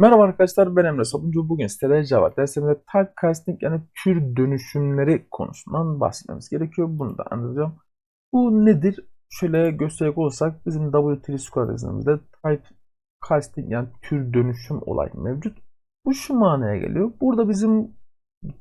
Merhaba arkadaşlar ben Emre Sabuncu. Bugün sitede Java dersimizde typecasting yani tür dönüşümleri konusundan bahsetmemiz gerekiyor. Bunu da anlatacağım. Bu nedir? Şöyle gösterecek olursak bizim W3 Square yazılımımızda typecasting yani tür dönüşüm olayı mevcut. Bu şu manaya geliyor. Burada bizim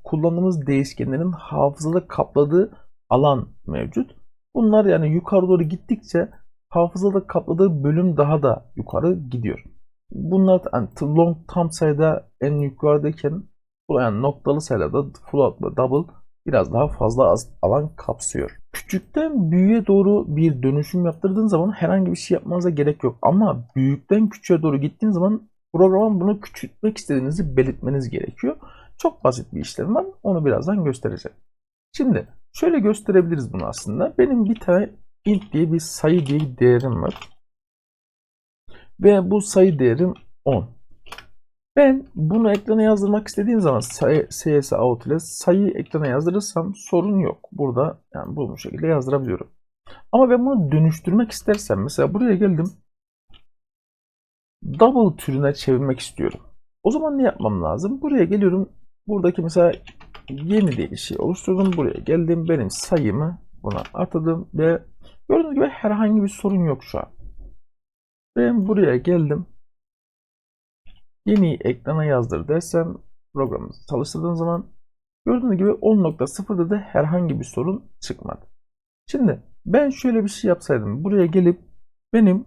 kullandığımız değişkenlerin hafızada kapladığı alan mevcut. Bunlar yani yukarı doğru gittikçe hafızada kapladığı bölüm daha da yukarı gidiyor. Bunlar yani long tam sayıda en yukarıdayken yani noktalı sayılarda float ve double biraz daha fazla az alan kapsıyor. Küçükten büyüğe doğru bir dönüşüm yaptırdığın zaman herhangi bir şey yapmanıza gerek yok. Ama büyükten küçüğe doğru gittiğin zaman programın bunu küçültmek istediğinizi belirtmeniz gerekiyor. Çok basit bir işlem var. Onu birazdan göstereceğim. Şimdi şöyle gösterebiliriz bunu aslında. Benim bir tane int diye bir sayı diye bir değerim var. Ve bu sayı değerim 10. Ben bunu ekrana yazdırmak istediğim zaman sayı, CS out ile sayıyı ekrana yazdırırsam sorun yok. Burada yani bu şekilde yazdırabiliyorum. Ama ben bunu dönüştürmek istersem mesela buraya geldim. Double türüne çevirmek istiyorum. O zaman ne yapmam lazım? Buraya geliyorum. Buradaki mesela yeni bir şey oluşturdum. Buraya geldim. Benim sayımı buna atadım ve gördüğünüz gibi herhangi bir sorun yok şu an. Ben buraya geldim. Yeni ekrana yazdır dersem programı çalıştırdığım zaman gördüğünüz gibi 10.0'da da herhangi bir sorun çıkmadı. Şimdi ben şöyle bir şey yapsaydım. Buraya gelip benim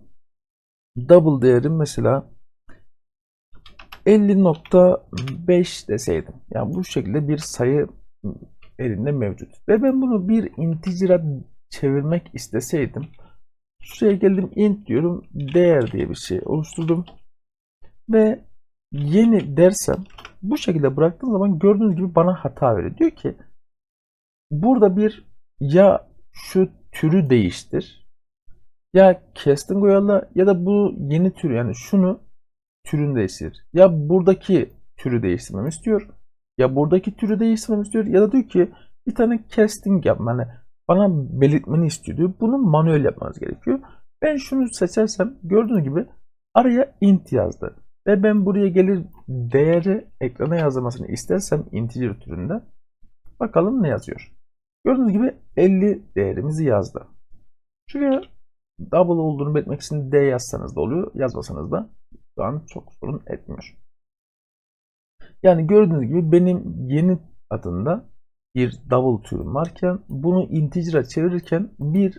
double değerim mesela 50.5 deseydim. Yani bu şekilde bir sayı elinde mevcut. Ve ben bunu bir integer'a çevirmek isteseydim Şuraya geldim int diyorum. Değer diye bir şey oluşturdum. Ve yeni dersem bu şekilde bıraktığım zaman gördüğünüz gibi bana hata veriyor. Diyor ki burada bir ya şu türü değiştir ya casting uyarla ya da bu yeni tür yani şunu türünü değiştir. Ya buradaki türü değiştirmemi istiyor ya buradaki türü değiştirmemi istiyor ya da diyor ki bir tane casting yap. Yani bana belirtmeni istiyor diyor. Bunu manuel yapmanız gerekiyor. Ben şunu seçersem gördüğünüz gibi araya int yazdı. Ve ben buraya gelir değeri ekrana yazdırmasını istersem integer türünde bakalım ne yazıyor. Gördüğünüz gibi 50 değerimizi yazdı. Şuraya double olduğunu belirtmek için D yazsanız da oluyor. Yazmasanız da şu an çok sorun etmiyor. Yani gördüğünüz gibi benim yeni adında bir double türüm varken bunu integer'a çevirirken bir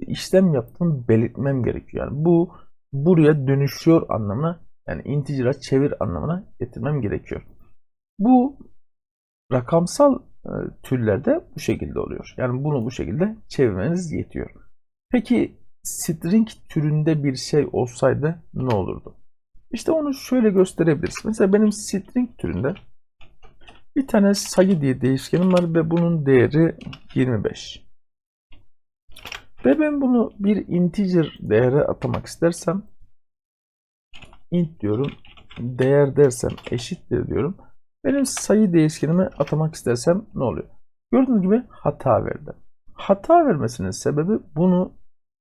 işlem yaptığımı belirtmem gerekiyor. Yani bu buraya dönüşüyor anlamına yani integer'a çevir anlamına getirmem gerekiyor. Bu rakamsal e, türlerde bu şekilde oluyor. Yani bunu bu şekilde çevirmeniz yetiyor. Peki string türünde bir şey olsaydı ne olurdu? İşte onu şöyle gösterebiliriz. Mesela benim string türünde bir tane sayı diye değişkenim var ve bunun değeri 25. Ve ben bunu bir integer değere atamak istersem int diyorum. Değer dersem eşittir diyorum. Benim sayı değişkenime atamak istersem ne oluyor? Gördüğünüz gibi hata verdi. Hata vermesinin sebebi bunu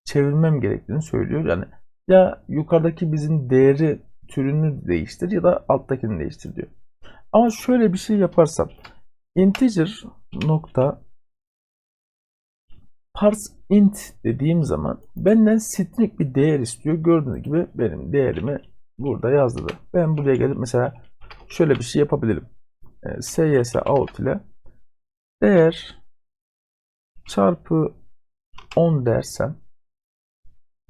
çevirmem gerektiğini söylüyor. Yani ya yukarıdaki bizim değeri türünü değiştir ya da alttakini değiştir diyor. Ama şöyle bir şey yaparsam integer nokta parse int dediğim zaman benden string bir değer istiyor. Gördüğünüz gibi benim değerimi burada yazdı. Ben buraya gelip mesela şöyle bir şey yapabilirim. E, sys out ile değer çarpı 10 dersem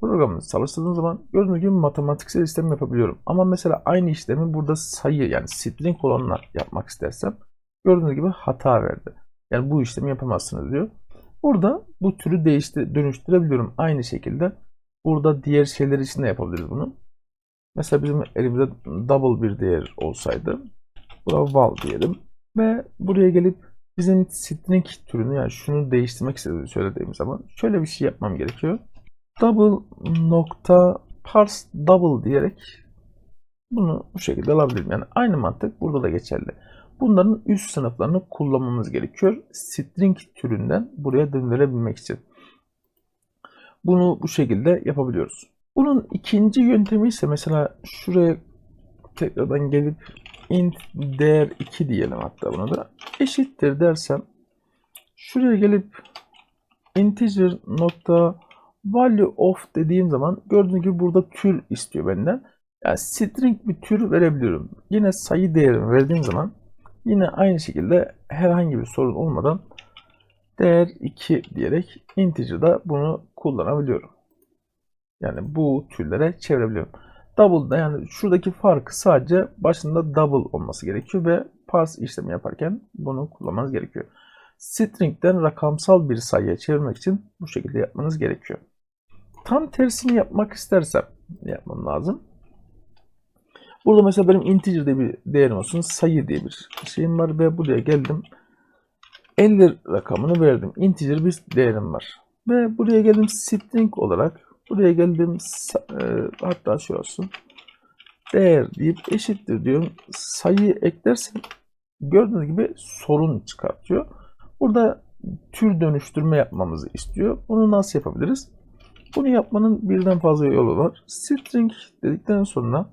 programını çalıştırdığım zaman gördüğünüz gibi matematiksel işlem yapabiliyorum. Ama mesela aynı işlemi burada sayı yani string olanla yapmak istersem gördüğünüz gibi hata verdi. Yani bu işlemi yapamazsınız diyor. Burada bu türü değiştir dönüştürebiliyorum. Aynı şekilde burada diğer şeyler için de yapabiliriz bunu. Mesela bizim elimizde double bir değer olsaydı buna val diyelim ve buraya gelip bizim string türünü yani şunu değiştirmek istediğimi söylediğim zaman şöyle bir şey yapmam gerekiyor double nokta parse double diyerek bunu bu şekilde alabilirim. Yani aynı mantık burada da geçerli. Bunların üst sınıflarını kullanmamız gerekiyor. String türünden buraya döndürebilmek için. Bunu bu şekilde yapabiliyoruz. Bunun ikinci yöntemi ise mesela şuraya tekrardan gelip int değer 2 diyelim hatta buna da eşittir dersem şuraya gelip integer nokta value of dediğim zaman gördüğünüz gibi burada tür istiyor benden. Yani string bir tür verebiliyorum. Yine sayı değerimi verdiğim zaman yine aynı şekilde herhangi bir sorun olmadan değer 2 diyerek integer'da bunu kullanabiliyorum. Yani bu türlere çevirebiliyorum. Double da yani şuradaki farkı sadece başında double olması gerekiyor ve parse işlemi yaparken bunu kullanmanız gerekiyor. String'den rakamsal bir sayıya çevirmek için bu şekilde yapmanız gerekiyor. Tam tersini yapmak istersem yapmam lazım? Burada mesela benim integer diye bir değerim olsun. Sayı diye bir şeyim var ve buraya geldim. 50 rakamını verdim. Integer bir değerim var. Ve buraya geldim string olarak. Buraya geldim e, hatta şu olsun. Değer deyip eşittir diyorum. Sayı eklersem gördüğünüz gibi sorun çıkartıyor. Burada tür dönüştürme yapmamızı istiyor. Bunu nasıl yapabiliriz? Bunu yapmanın birden fazla yolu var. String dedikten sonra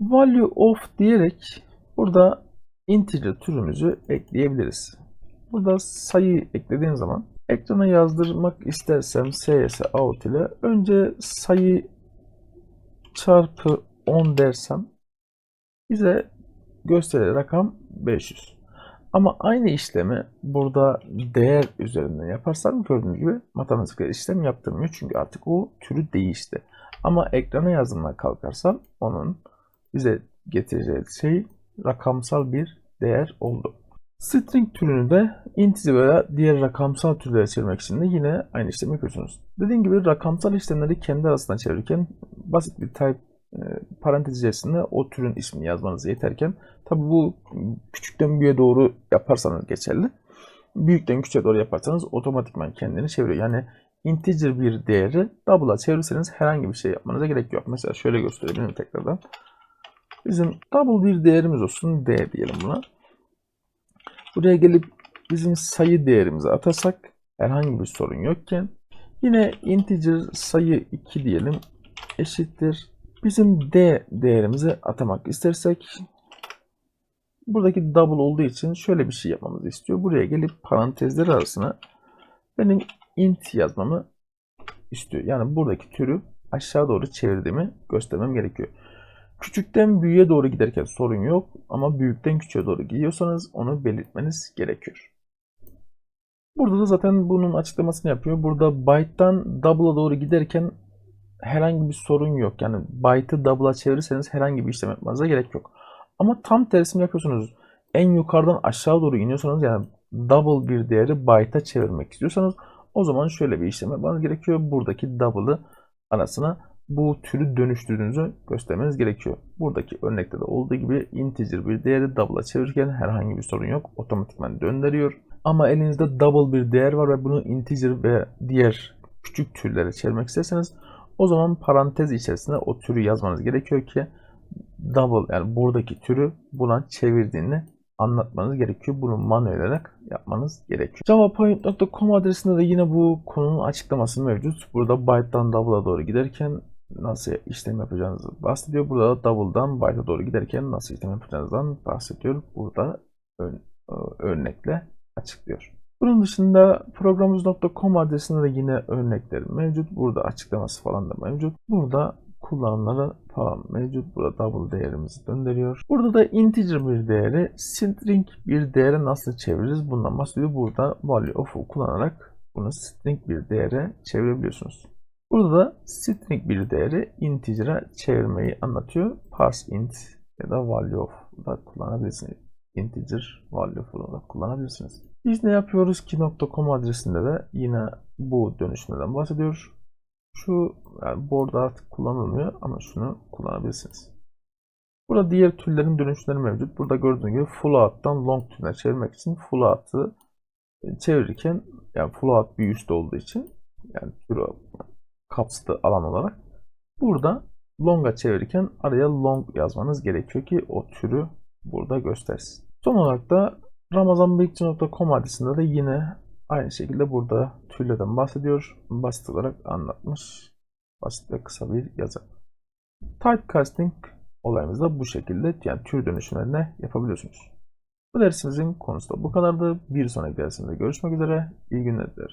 value of diyerek burada integer türümüzü ekleyebiliriz. Burada sayı eklediğim zaman ekrana yazdırmak istersem cs out ile önce sayı çarpı 10 dersem bize gösterir rakam 500. Ama aynı işlemi burada değer üzerinden yaparsam gördüğünüz gibi matematiksel işlem yaptırmıyor. Çünkü artık o türü değişti. Ama ekrana yazdırmaya kalkarsam onun bize getireceği şey rakamsal bir değer oldu. String türünü de integer veya diğer rakamsal türlere çevirmek için de yine aynı işlemi yapıyorsunuz. Dediğim gibi rakamsal işlemleri kendi arasında çevirirken basit bir type parantez içerisinde o türün ismini yazmanız yeterken tabi bu küçükten büyüğe doğru yaparsanız geçerli. Büyükten küçüğe doğru yaparsanız otomatikman kendini çeviriyor. Yani integer bir değeri double'a çevirirseniz herhangi bir şey yapmanıza gerek yok. Mesela şöyle gösterebilirim tekrardan. Bizim double bir değerimiz olsun. D diyelim buna. Buraya gelip bizim sayı değerimizi atasak herhangi bir sorun yokken yine integer sayı 2 diyelim eşittir. Bizim D değerimizi atamak istersek buradaki double olduğu için şöyle bir şey yapmamızı istiyor. Buraya gelip parantezler arasına benim int yazmamı istiyor. Yani buradaki türü aşağı doğru çevirdiğimi göstermem gerekiyor. Küçükten büyüğe doğru giderken sorun yok ama büyükten küçüğe doğru gidiyorsanız onu belirtmeniz gerekiyor. Burada da zaten bunun açıklamasını yapıyor. Burada byte'dan double'a doğru giderken herhangi bir sorun yok. Yani byte'ı double'a çevirirseniz herhangi bir işlem yapmanıza gerek yok. Ama tam tersini yapıyorsunuz. En yukarıdan aşağı doğru iniyorsanız yani double bir değeri byte'a çevirmek istiyorsanız o zaman şöyle bir işlem yapmanız gerekiyor. Buradaki double'ı arasına bu türü dönüştürdüğünüzü göstermeniz gerekiyor. Buradaki örnekte de olduğu gibi integer bir değeri double'a çevirirken herhangi bir sorun yok. Otomatikman döndürüyor. Ama elinizde double bir değer var ve bunu integer ve diğer küçük türlere çevirmek isterseniz o zaman parantez içerisinde o türü yazmanız gerekiyor ki double yani buradaki türü buna çevirdiğini anlatmanız gerekiyor. Bunu manuel olarak yapmanız gerekiyor. javapoint.com adresinde de yine bu konunun açıklaması mevcut. Burada byte'dan double'a doğru giderken nasıl işlem yapacağınızı bahsediyor. Burada da double'dan byte'a doğru giderken nasıl işlem yapacağınızdan bahsediyor. Burada örnekle açıklıyor. Bunun dışında programımız.com adresinde de yine örnekler mevcut. Burada açıklaması falan da mevcut. Burada kullanımları falan mevcut. Burada double değerimizi döndürüyor. Burada da integer bir değeri string bir değere nasıl çeviririz? Bundan bahsediyor. Burada value of'u kullanarak bunu string bir değere çevirebiliyorsunuz. Burada da string bir değeri integer'a çevirmeyi anlatıyor. Parse int ya da value of da kullanabilirsiniz. Integer value of'u da kullanabilirsiniz. Biz ne yapıyoruz ki .com adresinde de yine bu dönüşümlerden bahsediyor. Şu yani board artık kullanılmıyor ama şunu kullanabilirsiniz. Burada diğer türlerin dönüşleri mevcut. Burada gördüğünüz gibi full out'tan long türüne çevirmek için full out'ı çevirirken yani full out bir üst olduğu için yani türü kapsıtı alan olarak burada long'a çevirirken araya long yazmanız gerekiyor ki o türü burada göstersin. Son olarak da ramazanbekçi.com adresinde de yine aynı şekilde burada türlerden bahsediyor. Basit olarak anlatmış. Basit ve kısa bir yazı. Typecasting olayımızda bu şekilde yani tür dönüşümlerine yapabiliyorsunuz. Bu dersimizin konusu da bu kadardı. Bir sonraki dersimizde görüşmek üzere. İyi günler dilerim.